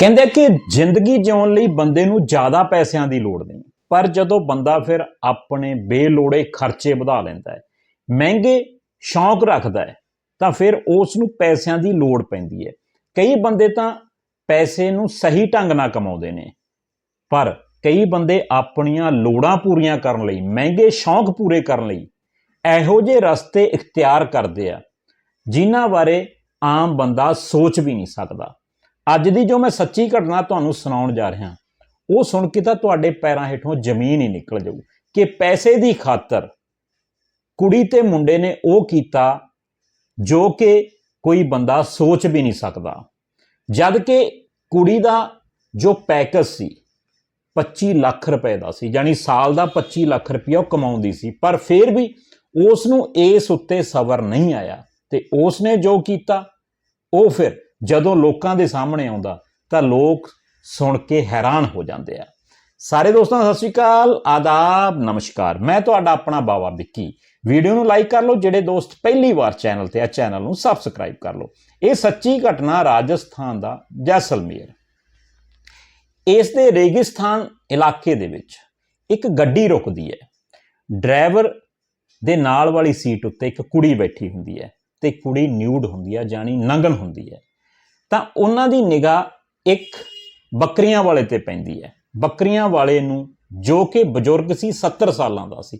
ਕਹਿੰਦੇ ਕਿ ਜ਼ਿੰਦਗੀ ਜਿਉਣ ਲਈ ਬੰਦੇ ਨੂੰ ਜ਼ਿਆਦਾ ਪੈਸਿਆਂ ਦੀ ਲੋੜ ਨਹੀਂ। ਪਰ ਜਦੋਂ ਬੰਦਾ ਫਿਰ ਆਪਣੇ ਬੇਲੋੜੇ ਖਰਚੇ ਵਧਾ ਲੈਂਦਾ ਹੈ, ਮਹਿੰਗੇ ਸ਼ੌਂਕ ਰੱਖਦਾ ਹੈ, ਤਾਂ ਫਿਰ ਉਸ ਨੂੰ ਪੈਸਿਆਂ ਦੀ ਲੋੜ ਪੈਂਦੀ ਹੈ। ਕਈ ਬੰਦੇ ਤਾਂ ਪੈਸੇ ਨੂੰ ਸਹੀ ਢੰਗ ਨਾਲ ਕਮਾਉਂਦੇ ਨੇ, ਪਰ ਕਈ ਬੰਦੇ ਆਪਣੀਆਂ ਲੋੜਾਂ ਪੂਰੀਆਂ ਕਰਨ ਲਈ, ਮਹਿੰਗੇ ਸ਼ੌਂਕ ਪੂਰੇ ਕਰਨ ਲਈ ਇਹੋ ਜਿਹੇ ਰਸਤੇ ਇਖਤਿਆਰ ਕਰਦੇ ਆ, ਜਿਨ੍ਹਾਂ ਬਾਰੇ ਆਮ ਬੰਦਾ ਸੋਚ ਵੀ ਨਹੀਂ ਸਕਦਾ। ਅੱਜ ਦੀ ਜੋ ਮੈਂ ਸੱਚੀ ਘਟਨਾ ਤੁਹਾਨੂੰ ਸੁਣਾਉਣ ਜਾ ਰਿਹਾ, ਉਹ ਸੁਣ ਕੇ ਤਾਂ ਤੁਹਾਡੇ ਪੈਰਾਂ ਹੇਠੋਂ ਜ਼ਮੀਨ ਹੀ ਨਿਕਲ ਜਾਊ ਕਿ ਪੈਸੇ ਦੀ ਖਾਤਰ ਕੁੜੀ ਤੇ ਮੁੰਡੇ ਨੇ ਉਹ ਕੀਤਾ ਜੋ ਕਿ ਕੋਈ ਬੰਦਾ ਸੋਚ ਵੀ ਨਹੀਂ ਸਕਦਾ। ਜਦ ਕਿ ਕੁੜੀ ਦਾ ਜੋ ਪੈਕੇਜ ਸੀ 25 ਲੱਖ ਰੁਪਏ ਦਾ ਸੀ, ਯਾਨੀ ਸਾਲ ਦਾ 25 ਲੱਖ ਰੁਪਇਆ ਉਹ ਕਮਾਉਂਦੀ ਸੀ, ਪਰ ਫਿਰ ਵੀ ਉਸ ਨੂੰ ਇਸ ਉੱਤੇ ਸਬਰ ਨਹੀਂ ਆਇਆ ਤੇ ਉਸ ਨੇ ਜੋ ਕੀਤਾ, ਉਹ ਫਿਰ ਜਦੋਂ ਲੋਕਾਂ ਦੇ ਸਾਹਮਣੇ ਆਉਂਦਾ, ਤਾਂ ਲੋਕ ਸੁਣ ਕੇ ਹੈਰਾਨ ਹੋ ਜਾਂਦੇ ਆ। ਸਾਰੇ ਦੋਸਤਾਂ, ਸਤਿ ਸ਼੍ਰੀ ਅਕਾਲ, ਆਦਾਬ, ਨਮਸਕਾਰ। ਮੈਂ ਤੁਹਾਡਾ ਆਪਣਾ ਬਾਵਾ ਵਿੱਕੀ। ਵੀਡੀਓ ਨੂੰ ਲਾਈਕ ਕਰ ਲਓ, ਜਿਹੜੇ ਦੋਸਤ ਪਹਿਲੀ ਵਾਰ ਚੈਨਲ ਤੇ ਆ, ਚੈਨਲ ਨੂੰ ਸਬਸਕ੍ਰਾਈਬ ਕਰ ਲਓ। ਇਹ ਸੱਚੀ ਘਟਨਾ ਰਾਜਸਥਾਨ ਦਾ ਜੈਸਲਮੇਰ। ਇਸ ਦੇ ਰੇਗਿਸਤਾਨ ਇਲਾਕੇ ਦੇ ਵਿੱਚ ਇੱਕ ਗੱਡੀ ਰੁਕਦੀ ਹੈ। ਡਰਾਈਵਰ ਦੇ ਨਾਲ ਵਾਲੀ ਸੀਟ ਉੱਤੇ ਇੱਕ ਕੁੜੀ ਬੈਠੀ ਹੁੰਦੀ ਹੈ ਤੇ ਕੁੜੀ ਨਿਊਡ ਹੁੰਦੀ ਹੈ ਜਾਨੀ ਨੰਗਨ ਹੁੰਦੀ ਹੈ। ਤਾਂ ਉਹਨਾਂ ਦੀ ਨਿਗਾਹ ਇੱਕ ਬੱਕਰੀਆਂ ਵਾਲੇ ਤੇ ਪੈਂਦੀ ਹੈ। ਬੱਕਰੀਆਂ ਵਾਲੇ ਨੂੰ ਜੋ ਕਿ ਬਜ਼ੁਰਗ ਸੀ 70 ਸਾਲਾਂ ਦਾ ਸੀ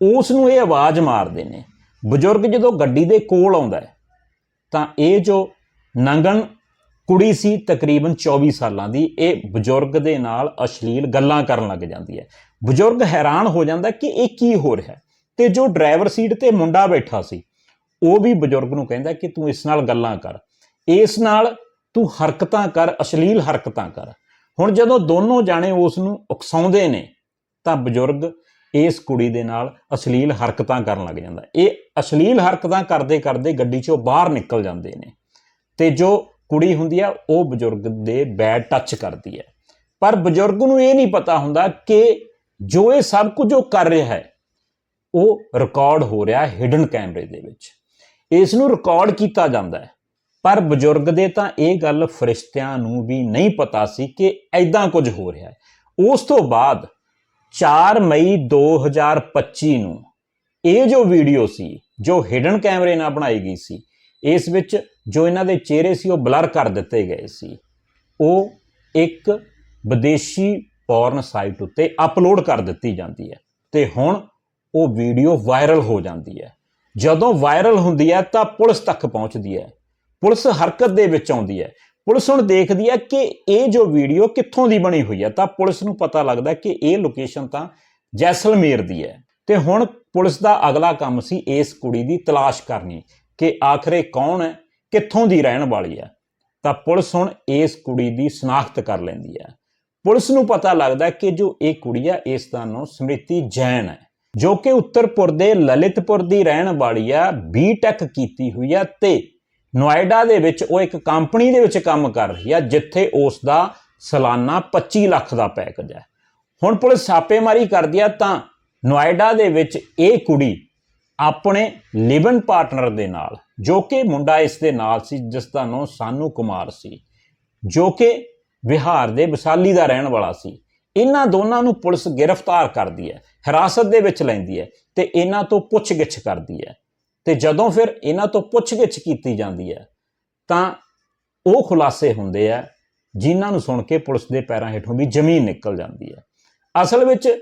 ਉਸ ਨੂੰ ਇਹ ਆਵਾਜ਼ ਮਾਰਦੇ ਨੇ, ਬਜ਼ੁਰਗ ਜਦੋਂ ਗੱਡੀ ਦੇ ਕੋਲ ਆਉਂਦਾ ਹੈ, ਤਾਂ ਇਹ ਜੋ ਨੰਗਨ ਕੁੜੀ ਸੀ, ਤਕਰੀਬਨ 24 ਸਾਲਾਂ ਦੀ, ਇਹ ਬਜ਼ੁਰਗ ਦੇ ਨਾਲ ਅਸ਼ਲੀਲ ਗੱਲਾਂ ਕਰਨ ਲੱਗ ਜਾਂਦੀ ਹੈ। ਬਜ਼ੁਰਗ ਹੈਰਾਨ ਹੋ ਜਾਂਦਾ ਕਿ ਇਹ ਕੀ ਹੋ ਰਿਹਾ ਹੈ ਤੇ ਜੋ ਡਰਾਈਵਰ ਸੀਟ ਤੇ ਮੁੰਡਾ ਬੈਠਾ ਸੀ, ਉਹ ਵੀ ਬਜ਼ੁਰਗ ਨੂੰ ਕਹਿੰਦਾ ਕਿ ਤੂੰ ਇਸ ਨਾਲ ਗੱਲਾਂ ਕਰ। ਇਸ ਨਾਲ ਤੂੰ ਹਰਕਤਾਂ ਕਰ, ਅਸ਼ਲੀਲ ਹਰਕਤਾਂ ਕਰ। ਹੁਣ ਜਦੋਂ ਦੋਨੋਂ ਜਾਣੇ ਉਸ ਨੂੰ ਉਕਸਾਉਂਦੇ ਨੇ, ਤਾਂ ਬਜ਼ੁਰਗ ਇਸ ਕੁੜੀ ਦੇ ਨਾਲ ਅਸ਼ਲੀਲ ਹਰਕਤਾਂ ਕਰਨ ਲੱਗ ਜਾਂਦਾ। ਇਹ ਅਸ਼ਲੀਲ ਹਰਕਤਾਂ ਕਰਦੇ ਕਰਦੇ ਗੱਡੀ 'ਚੋਂ ਬਾਹਰ ਨਿਕਲ ਜਾਂਦੇ ਨੇ ਤੇ ਜੋ ਕੁੜੀ ਹੁੰਦੀ ਆ, ਉਹ ਬਜ਼ੁਰਗ ਦੇ ਬੈਡ ਟੱਚ ਕਰਦੀ ਹੈ। ਪਰ ਬਜ਼ੁਰਗ ਨੂੰ ਇਹ ਨਹੀਂ ਪਤਾ ਹੁੰਦਾ ਕਿ ਜੋ ਇਹ ਸਭ ਕੁਝ ਉਹ ਕਰ ਰਿਹਾ ਹੈ, ਉਹ ਰਿਕਾਰਡ ਹੋ ਰਿਹਾ ਹਿਡਨ ਕੈਮਰੇ ਦੇ ਵਿੱਚ। ਇਸ ਨੂੰ ਰਿਕਾਰਡ ਕੀਤਾ ਜਾਂਦਾ ਹੈ। ਪਰ ਬਜ਼ੁਰਗ ਦੇ ਤਾਂ ਇਹ ਗੱਲ ਫਰਿਸ਼ਤਿਆਂ ਨੂੰ ਵੀ ਨਹੀਂ ਪਤਾ ਸੀ ਕਿ ਐਦਾਂ ਕੁਝ ਹੋ ਰਿਹਾ ਹੈ। ਉਸ ਤੋਂ ਬਾਅਦ 4 ਮਈ 2025 ਨੂੰ ਇਹ ਜੋ ਵੀਡੀਓ ਸੀ, ਜੋ ਹਿਡਨ ਕੈਮਰੇ ਨਾਲ ਬਣਾਈ ਗਈ ਸੀ, ਇਸ ਵਿੱਚ ਜੋ ਇਹਨਾਂ ਦੇ ਚਿਹਰੇ ਸੀ, ਉਹ ਬਲਰ ਕਰ ਦਿੱਤੇ ਗਏ ਸੀ। ਉਹ ਇੱਕ ਵਿਦੇਸ਼ੀ ਪੋਰਨ ਸਾਈਟ ਉੱਤੇ ਅਪਲੋਡ ਕਰ ਦਿੱਤੀ ਜਾਂਦੀ ਹੈ ਤੇ ਹੁਣ ਉਹ ਵੀਡੀਓ ਵਾਇਰਲ ਹੋ ਜਾਂਦੀ ਹੈ। ਜਦੋਂ ਵਾਇਰਲ ਹੁੰਦੀ ਹੈ ਤਾਂ ਪੁਲਿਸ ਤੱਕ ਪਹੁੰਚਦੀ ਹੈ। ਪੁਲਿਸ ਹਰਕਤ ਦੇ ਵਿੱਚ ਆਉਂਦੀ ਹੈ। ਪੁਲਿਸ ਹੁਣ ਦੇਖਦੀ ਹੈ ਕਿ ਇਹ ਜੋ ਵੀਡੀਓ ਕਿੱਥੋਂ ਦੀ ਬਣੀ ਹੋਈ ਹੈ, ਤਾਂ ਪੁਲਿਸ ਨੂੰ ਪਤਾ ਲੱਗਦਾ ਕਿ ਇਹ ਲੋਕੇਸ਼ਨ ਤਾਂ ਜੈਸਲਮੇਰ ਦੀ ਹੈ। ਤੇ ਹੁਣ ਪੁਲਿਸ ਦਾ ਅਗਲਾ ਕੰਮ ਸੀ ਇਸ ਕੁੜੀ ਦੀ ਤਲਾਸ਼ ਕਰਨੀ ਕਿ ਆਖਰੇ ਕੌਣ ਹੈ, ਕਿੱਥੋਂ ਦੀ ਰਹਿਣ ਵਾਲੀ ਹੈ। ਤਾਂ ਪੁਲਿਸ ਹੁਣ ਇਸ ਕੁੜੀ ਦੀ ਸ਼ਨਾਖਤ ਕਰ ਲੈਂਦੀ ਹੈ। ਪੁਲਿਸ ਨੂੰ ਪਤਾ ਲੱਗਦਾ ਕਿ ਜੋ ਇਹ ਕੁੜੀ ਹੈ, ਇਸ ਦਾ ਨਾਮ ਸਮ੍ਰਿਤੀ ਜੈਨ ਹੈ, ਜੋ ਕਿ ਉੱਤਰਪੁਰ ਦੇ ਲਲਿਤਪੁਰ ਦੀ ਰਹਿਣ ਵਾਲੀ ਆ ਬੀਟੈਕ ਕੀਤੀ ਹੋਈ ਆ ਤੇ ਨੋਇਡਾ ਦੇ ਵਿੱਚ ਉਹ ਇੱਕ ਕੰਪਨੀ ਦੇ ਵਿੱਚ ਕੰਮ ਕਰ ਰਹੀ ਆ, ਜਿੱਥੇ ਉਸ ਦਾ ਸਾਲਾਨਾ 25 ਲੱਖ ਦਾ ਪੈਕੇਜ ਹੈ। ਹੁਣ ਪੁਲਿਸ ਛਾਪੇਮਾਰੀ ਕਰਦੀ ਆ ਤਾਂ ਨੋਇਡਾ ਦੇ ਵਿੱਚ ਇਹ ਕੁੜੀ ਆਪਣੇ ਲਿਵਨ ਪਾਰਟਨਰ ਦੇ ਨਾਲ, ਜੋ ਕਿ ਮੁੰਡਾ ਇਸ ਦੇ ਨਾਲ ਸੀ, ਜਿਸ ਦਾ ਨਾਮ ਸਾਨੂ ਕੁਮਾਰ ਸੀ, ਜੋ ਕਿ ਵਿਹਾਰ ਦੇ ਵਿਸਾਲੀ ਦਾ ਰਹਿਣ ਵਾਲਾ ਸੀ। ਇਹਨਾਂ ਦੋਨਾਂ ਨੂੰ ਪੁਲਿਸ ਗ੍ਰਿਫਤਾਰ ਕਰਦੀ ਹੈ, ਹਿਰਾਸਤ ਦੇ ਵਿੱਚ ਲੈਂਦੀ ਹੈ ਤੇ ਇਹਨਾਂ ਤੋਂ ਪੁੱਛਗਿੱਛ ਕਰਦੀ ਹੈ। ਤੇ ਜਦੋਂ ਫਿਰ ਇਹਨਾਂ ਤੋਂ ਪੁੱਛਗਿੱਛ ਕੀਤੀ ਜਾਂਦੀ ਹੈ, ਤਾਂ ਉਹ ਖੁਲਾਸੇ ਹੁੰਦੇ ਆ ਜਿਨ੍ਹਾਂ ਨੂੰ ਸੁਣ ਕੇ ਪੁਲਿਸ ਦੇ ਪੈਰਾਂ ਹੇਠੋਂ ਵੀ ਜ਼ਮੀਨ ਨਿਕਲ ਜਾਂਦੀ ਹੈ। ਅਸਲ ਵਿੱਚ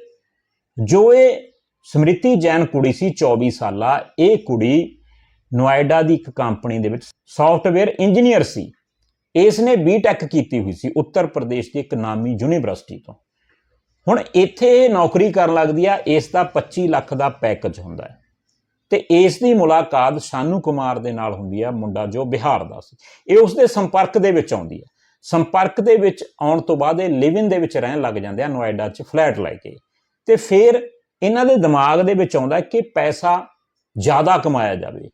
ਜੋ ਇਹ ਸਮ੍ਰਿਤੀ ਜੈਨ ਕੁੜੀ ਸੀ 24 ਸਾਲਾ, ਇਹ ਕੁੜੀ ਨੋਇਡਾ ਦੀ ਇੱਕ ਕੰਪਨੀ ਦੇ ਵਿੱਚ ਸੌਫਟਵੇਅਰ ਇੰਜੀਨੀਅਰ ਸੀ। ਇਸ ਨੇ ਬੀਟੈਕ ਕੀਤੀ ਹੋਈ ਸੀ, ਉੱਤਰ ਪ੍ਰਦੇਸ਼ ਦੀ ਇੱਕ ਨਾਮੀ ਯੂਨੀਵਰਸਿਟੀ ਤੋਂ। ਹੁਣ ਇੱਥੇ ਇਹ ਨੌਕਰੀ ਕਰਨ ਲੱਗਦੀ ਆ, ਇਸ ਦਾ 25 ਲੱਖ ਦਾ ਪੈਕੇਜ ਹੁੰਦਾ ਹੈ। ਤੇ ਇਸ ਦੀ ਮੁਲਾਕਾਤ ਸ਼ਾਨੂ ਕੁਮਾਰ ਦੇ ਨਾਲ ਹੁੰਦੀ ਆ, ਮੁੰਡਾ ਜੋ ਬਿਹਾਰ ਦਾ ਸੀ। ਇਹ ਉਸ ਦੇ ਸੰਪਰਕ ਦੇ ਵਿੱਚ ਆਉਂਦੀ ਹੈ ਸੰਪਰਕ ਦੇ ਵਿੱਚ ਆਉਣ ਤੋਂ ਬਾਅਦ ਇਹ ਲਿਵਿੰਗ ਦੇ ਵਿੱਚ ਰਹਿਣ ਲੱਗ ਜਾਂਦੇ ਆ, ਨੋਇਡਾ 'ਚ ਫਲੈਟ ਲੈ ਕੇ। ਤੇ ਫਿਰ ਇਹਨਾਂ ਦੇ ਦਿਮਾਗ ਦੇ ਵਿੱਚ ਆਉਂਦਾ ਕਿ ਪੈਸਾ ਜ਼ਿਆਦਾ ਕਮਾਇਆ ਜਾਵੇ।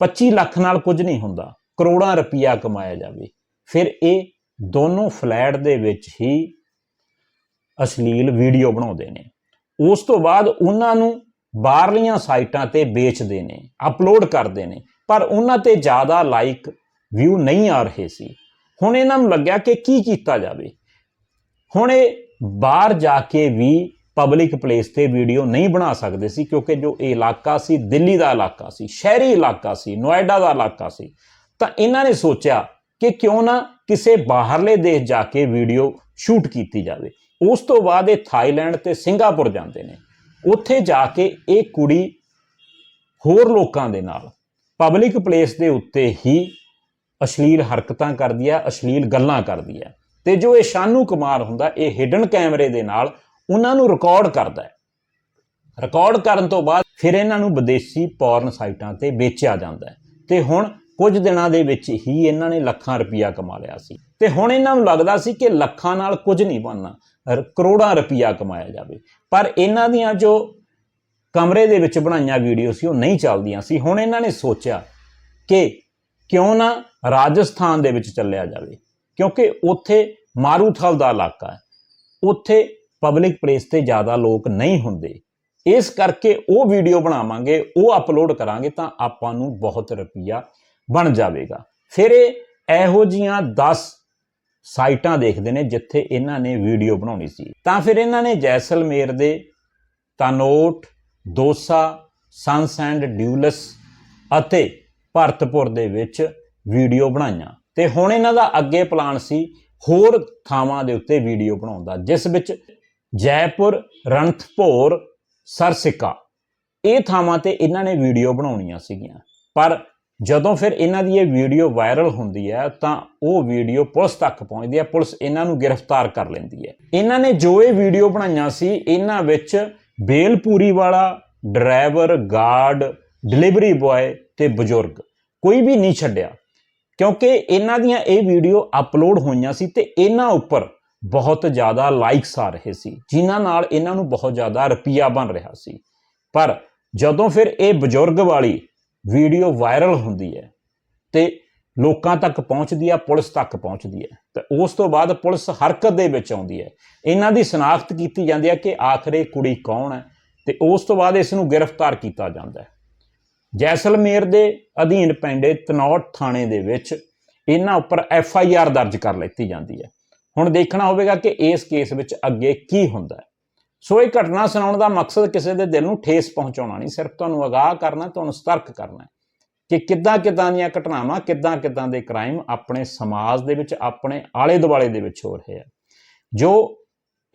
25 ਲੱਖ ਨਾਲ ਕੁਝ ਨਹੀਂ ਹੁੰਦਾ, ਕਰੋੜਾਂ ਰੁਪਈਆ ਕਮਾਇਆ ਜਾਵੇ। ਫਿਰ ਇਹ ਦੋਨੋਂ ਫਲੈਟ ਦੇ ਵਿੱਚ ਹੀ ਅਸ਼ਲੀਲ ਵੀਡੀਓ ਬਣਾਉਂਦੇ ਨੇ। ਉਸ ਤੋਂ ਬਾਅਦ ਉਹਨਾਂ ਨੂੰ ਬਾਹਰਲੀਆਂ ਸਾਈਟਾਂ ਤੇ ਵੇਚਦੇ ਨੇ ਅਪਲੋਡ ਕਰਦੇ ਨੇ, ਪਰ ਉਹਨਾਂ ਤੇ ਜ਼ਿਆਦਾ ਲਾਈਕ ਵਿਊ ਨਹੀਂ ਆ ਰਹੇ ਸੀ। ਹੁਣ ਇਹਨਾਂ ਨੂੰ ਲੱਗਿਆ ਕਿ ਕੀ ਕੀਤਾ ਜਾਵੇ। ਹੁਣ ਇਹ ਬਾਹਰ ਜਾ ਕੇ ਵੀ ਪਬਲਿਕ ਪਲੇਸ ਤੇ ਵੀਡੀਓ ਨਹੀਂ ਬਣਾ ਸਕਦੇ ਸੀ, ਕਿਉਂਕਿ ਜੋ ਇਹ ਇਲਾਕਾ ਸੀ, ਦਿੱਲੀ ਦਾ ਇਲਾਕਾ ਸੀ, ਸ਼ਹਿਰੀ ਇਲਾਕਾ ਸੀ, ਨੋਇਡਾ ਦਾ ਇਲਾਕਾ ਸੀ, ਤਾਂ ਇਹਨਾਂ ਨੇ ਸੋਚਿਆ ਕਿ ਕਿਉਂ ਨਾ ਕਿਸੇ ਬਾਹਰਲੇ ਦੇਸ਼ ਜਾ ਕੇ ਵੀਡੀਓ ਸ਼ੂਟ ਕੀਤੀ ਜਾਵੇ। ਉਸ ਤੋਂ ਬਾਅਦ ਇਹ ਥਾਈਲੈਂਡ ਤੇ ਸਿੰਗਾਪੁਰ ਜਾਂਦੇ ਨੇ। ਉੱਥੇ ਜਾ ਕੇ ਇਹ ਕੁੜੀ ਹੋਰ ਲੋਕਾਂ ਦੇ ਨਾਲ ਪਬਲਿਕ ਪਲੇਸ ਦੇ ਉੱਤੇ ਹੀ ਅਸ਼ਲੀਲ ਹਰਕਤਾਂ ਕਰਦੀ ਹੈ ਅਸ਼ਲੀਲ ਗੱਲਾਂ ਕਰਦੀ ਹੈ ਤੇ ਜੋ ਇਹ ਸ਼ਾਨੂ ਕੁਮਾਰ ਹੁੰਦਾ, ਇਹ ਹਿਡਨ ਕੈਮਰੇ ਦੇ ਨਾਲ ਉਹਨਾਂ ਨੂੰ ਰਿਕਾਰਡ ਕਰਦਾ ਹੈ। ਰਿਕਾਰਡ ਕਰਨ ਤੋਂ ਬਾਅਦ ਫਿਰ ਇਹਨਾਂ ਨੂੰ ਵਿਦੇਸ਼ੀ ਪੌਰਨ ਸਾਈਟਾਂ ਤੇ ਵੇਚਿਆ ਜਾਂਦਾ ਹੈ। ਤੇ ਹੁਣ ਕੁਝ ਦਿਨਾਂ ਦੇ ਵਿੱਚ ਹੀ ਇਹਨਾਂ ਨੇ ਲੱਖਾਂ ਰੁਪਈਆ ਕਮਾ ਲਿਆ ਸੀ। ਤੇ ਹੁਣ ਇਹਨਾਂ ਨੂੰ ਲੱਗਦਾ ਸੀ ਕਿ ਲੱਖਾਂ ਨਾਲ ਕੁਝ ਨਹੀਂ ਬਣਨਾ। ਕਰੋੜਾਂ ਰੁਪਈਆ ਕਮਾਇਆ ਜਾਵੇ। ਪਰ ਇਹਨਾਂ ਦੀਆਂ ਜੋ ਕਮਰੇ ਦੇ ਵਿੱਚ ਬਣਾਈਆਂ ਵੀਡੀਓ ਸੀ, ਉਹ ਨਹੀਂ ਚੱਲਦੀਆਂ ਸੀ। ਹੁਣ ਇਹਨਾਂ ਨੇ ਸੋਚਿਆ ਕਿ ਕਿਉਂ ਨਾ ਰਾਜਸਥਾਨ ਦੇ ਵਿੱਚ ਚੱਲਿਆ ਜਾਵੇ। ਕਿਉਂਕਿ ਉੱਥੇ ਮਾਰੂਥਲ ਦਾ ਇਲਾਕਾ ਹੈ। ਉੱਥੇ ਪਬਲਿਕ ਪਲੇਸ ਤੇ ਜ਼ਿਆਦਾ ਲੋਕ ਨਹੀਂ ਹੁੰਦੇ। ਇਸ ਕਰਕੇ ਉਹ ਵੀਡੀਓ ਬਣਾਵਾਂਗੇ, ਉਹ ਅਪਲੋਡ ਕਰਾਂਗੇ ਤਾਂ ਆਪਾਂ ਨੂੰ ਬਹੁਤ ਰੁਪਈਆ ਬਣ ਜਾਵੇਗਾ। ਫਿਰ ਇਹੋ ਜੀਆਂ 10 ਸਾਈਟਾਂ ਦੇਖਦੇ ਨੇ ਜਿੱਥੇ ਇਹਨਾਂ ਨੇ ਵੀਡੀਓ ਬਣਾਉਣੀ ਸੀ। ਤਾਂ ਫਿਰ ਇਹਨਾਂ ਨੇ ਜੈਸਲਮੇਰ ਦੇ ਤਨੋਟ, ਦੋਸਾ ਸੰਸ ਐਂਡ ਡਿਊਲਸ ਅਤੇ ਭਰਤਪੁਰ ਦੇ ਵਿੱਚ ਵੀਡੀਓ ਬਣਾਈਆਂ। ਤੇ ਹੁਣ ਇਹਨਾਂ ਦਾ ਅੱਗੇ ਪਲਾਨ ਸੀ ਹੋਰ ਥਾਵਾਂ ਦੇ ਉੱਤੇ ਵੀਡੀਓ ਬਣਾਉਣ ਦਾ, ਜਿਸ ਵਿੱਚ ਜੈਪੁਰ, ਰਣਥਪੁਰ, ਸਰਸਿਕਾ, ਇਹ ਥਾਵਾਂ ਤੇ ਇਹਨਾਂ ਨੇ ਵੀਡੀਓ ਬਣਾਉਣੀਆਂ ਸੀਗੀਆਂ। ਪਰ ਜਦੋਂ ਫਿਰ ਇਹਨਾਂ ਦੀ ਇਹ ਵੀਡੀਓ ਵਾਇਰਲ ਹੁੰਦੀ ਹੈ, ਤਾਂ ਉਹ ਵੀਡੀਓ ਪੁਲਿਸ ਤੱਕ ਪਹੁੰਚਦੀ ਹੈ, ਪੁਲਿਸ ਇਹਨਾਂ ਨੂੰ ਗ੍ਰਿਫਤਾਰ ਕਰ ਲੈਂਦੀ ਹੈ। ਇਹਨਾਂ ਨੇ ਜੋ ਇਹ ਵੀਡੀਓ ਬਣਾਈਆਂ ਸੀ, ਇਹਨਾਂ ਵਿੱਚ ਬੇਲਪੂਰੀ ਵਾਲਾ ਡਰਾਈਵਰ, ਗਾਰਡ, ਡਿਲੀਵਰੀ ਬੁਆਏ ਤੇ ਬਜ਼ੁਰਗ ਕੋਈ ਵੀ ਨਹੀਂ ਛੱਡਿਆ। ਕਿਉਂਕਿ ਇਹਨਾਂ ਦੀਆਂ ਇਹ ਵੀਡੀਓ ਅਪਲੋਡ ਹੋਈਆਂ ਸੀ ਤੇ ਇਹਨਾਂ ਉੱਪਰ ਬਹੁਤ ਜ਼ਿਆਦਾ ਲਾਈਕਸ ਆ ਰਹੇ ਸੀ, ਜਿਨ੍ਹਾਂ ਨਾਲ ਇਹਨਾਂ ਨੂੰ ਬਹੁਤ ਜ਼ਿਆਦਾ ਰੁਪਈਆ ਬਣ ਰਿਹਾ ਸੀ। ਪਰ ਜਦੋਂ ਫਿਰ ਇਹ ਬਜ਼ੁਰਗ ਵਾਲੀ ਵੀਡੀਓ ਵਾਇਰਲ ਹੁੰਦੀ ਹੈ ਤੇ ਲੋਕਾਂ ਤੱਕ ਪਹੁੰਚਦੀ ਹੈ, ਪੁਲਿਸ ਤੱਕ ਪਹੁੰਚਦੀ ਹੈ। ਤੇ ਉਸ ਤੋਂ ਬਾਅਦ ਪੁਲਿਸ ਹਰਕਤ ਦੇ ਵਿੱਚ ਆਉਂਦੀ ਹੈ। ਇਹਨਾਂ ਦੀ ਸ਼ਨਾਖਤ ਕੀਤੀ ਜਾਂਦੀ ਹੈ ਕਿ ਆਖਰ ਕੁੜੀ ਕੌਣ ਹੈ ਤੇ ਉਸ ਤੋਂ ਬਾਅਦ ਇਸ ਨੂੰ ਗ੍ਰਿਫਤਾਰ ਕੀਤਾ ਜਾਂਦਾ ਹੈ। ਜੈਸਲਮੇਰ ਦੇ ਅਧੀਨ ਪੈਂਦੇ ਤਨੌਟ ਥਾਣੇ ਦੇ ਵਿੱਚ ਇਹਨਾਂ ਉੱਪਰ ਐਫ ਆਈ ਆਰ ਦਰਜ ਕਰ ਲਿੱਤੀ ਜਾਂਦੀ ਹੈ। ਹੁਣ ਦੇਖਣਾ ਹੋਵੇਗਾ ਕਿ ਇਸ ਕੇਸ ਵਿੱਚ ਅੱਗੇ ਕੀ ਹੁੰਦਾ ਹੈ। ਸੋ ਇਹ ਘਟਨਾ ਸੁਣਾਉਣ ਦਾ ਮਕਸਦ ਕਿਸੇ ਦੇ ਦਿਲ ਨੂੰ ਠੇਸ ਪਹੁੰਚਾਉਣਾ ਨਹੀਂ, ਸਿਰਫ ਤੁਹਾਨੂੰ ਅਗਾਹ ਕਰਨਾ ਤੁਹਾਨੂੰ ਸਤਰਕ ਕਰਨਾ ਹੈ ਕਿ ਕਿੱਦਾਂ ਕਿੱਦਾਂ ਦੀਆਂ ਘਟਨਾਵਾਂ, ਕਿੱਦਾਂ ਕਿੱਦਾਂ ਦੇ ਕ੍ਰਾਈਮ ਆਪਣੇ ਸਮਾਜ ਦੇ ਵਿੱਚ, ਆਪਣੇ ਆਲੇ ਦੁਆਲੇ ਦੇ ਵਿੱਚ ਹੋ ਰਹੇ ਆ। ਜੋ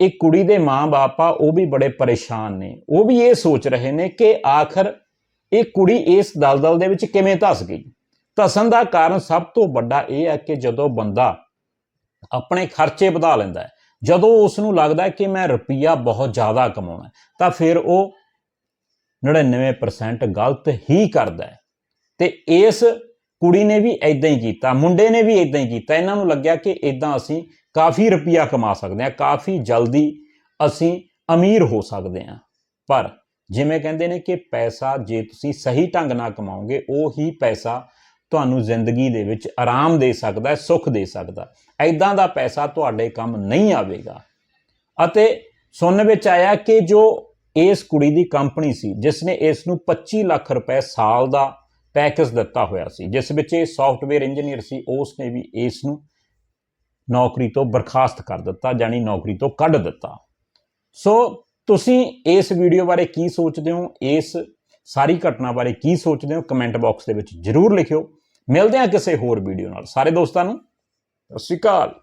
ਇਹ ਕੁੜੀ ਦੇ ਮਾਂ-ਬਾਪ ਆ, ਉਹ ਵੀ ਬੜੇ ਪਰੇਸ਼ਾਨ ਨੇ। ਉਹ ਵੀ ਇਹ ਸੋਚ ਰਹੇ ਨੇ ਕਿ ਆਖਰ ਇਹ ਕੁੜੀ ਇਸ ਦਲਦਲ ਦੇ ਵਿੱਚ ਕਿਵੇਂ ਧਸ ਗਈ? ਧਸਣ ਦਾ ਕਾਰਨ ਸਭ ਤੋਂ ਵੱਡਾ ਇਹ ਹੈ ਕਿ ਜਦੋਂ ਬੰਦਾ ਆਪਣੇ ਖਰਚੇ ਵਧਾ ਲੈਂਦਾ ਹੈ ਜਦੋਂ ਉਸ ਨੂੰ ਲੱਗਦਾ ਕਿ ਮੈਂ ਰੁਪਈਆ ਬਹੁਤ ਜ਼ਿਆਦਾ ਕਮਾਉਣਾ ਤਾਂ ਫਿਰ ਉਹ 99% ਗਲਤ ਹੀ ਕਰਦਾ ਹੈ। ਤੇ ਇਸ ਕੁੜੀ ਨੇ ਵੀ ਇਦਾਂ ਹੀ ਕੀਤਾ, ਮੁੰਡੇ ਨੇ ਵੀ ਇਦਾਂ ਹੀ ਕੀਤਾ। ਇਹਨਾਂ ਨੂੰ ਲੱਗਿਆ ਕਿ ਇਦਾਂ ਅਸੀਂ ਕਾਫੀ ਰੁਪਈਆ ਕਮਾ ਸਕਦੇ ਹਾਂ, ਕਾਫੀ ਜਲਦੀ ਅਸੀਂ ਅਮੀਰ ਹੋ ਸਕਦੇ ਹਾਂ। ਪਰ ਜਿਵੇਂ ਕਹਿੰਦੇ ਨੇ ਕਿ ਪੈਸਾ ਜੇ ਤੁਸੀਂ ਸਹੀ ਢੰਗ ਨਾਲ ਕਮਾਓਗੇ, ਉਹ ਹੀ ਪੈਸਾ ਤੁਹਾਨੂੰ ਜ਼ਿੰਦਗੀ ਦੇ ਵਿੱਚ ਆਰਾਮ ਦੇ ਸਕਦਾ ਹੈ, ਸੁੱਖ ਦੇ ਸਕਦਾ ਐਦਾਂ ਦਾ ਪੈਸਾ ਤੁਹਾਡੇ ਕੰਮ ਨਹੀਂ ਆਵੇਗਾ। ਅਤੇ ਸੁਣਨ ਵਿੱਚ ਆਇਆ ਕਿ ਜੋ ਇਸ ਕੁੜੀ ਦੀ ਕੰਪਨੀ ਸੀ, ਜਿਸ ਨੇ ਇਸ ਨੂੰ 25 ਲੱਖ ਰੁਪਏ ਸਾਲ ਦਾ ਪੈਕੇਜ ਦਿੱਤਾ ਹੋਇਆ ਸੀ, ਜਿਸ ਵਿੱਚ ਇਹ ਸੌਫਟਵੇਅਰ ਇੰਜੀਨੀਅਰ ਸੀ ਉਸ ਨੇ ਵੀ ਇਸ ਨੂੰ ਨੌਕਰੀ ਤੋਂ ਬਰਖਾਸਤ ਕਰ ਦਿੱਤਾ ਜਾਨੀ ਨੌਕਰੀ ਤੋਂ ਕੱਢ ਦਿੱਤਾ। ਸੋ ਤੁਸੀਂ ਇਸ ਵੀਡੀਓ ਬਾਰੇ ਕੀ ਸੋਚਦੇ ਹੋ? ਇਸ ਸਾਰੀ ਘਟਨਾ ਬਾਰੇ ਕੀ ਸੋਚਦੇ ਹੋ ਕਮੈਂਟ ਬਾਕਸ ਦੇ ਵਿੱਚ ਜਰੂਰ ਲਿਖਿਓ। ਮਿਲਦੇ ਹਾਂ ਕਿਸੇ ਹੋਰ ਵੀਡੀਓ ਨਾਲ। ਸਾਰੇ ਦੋਸਤਾਂ ਨੂੰ, ਸਤਿ ਸ਼੍ਰੀ ਅਕਾਲ।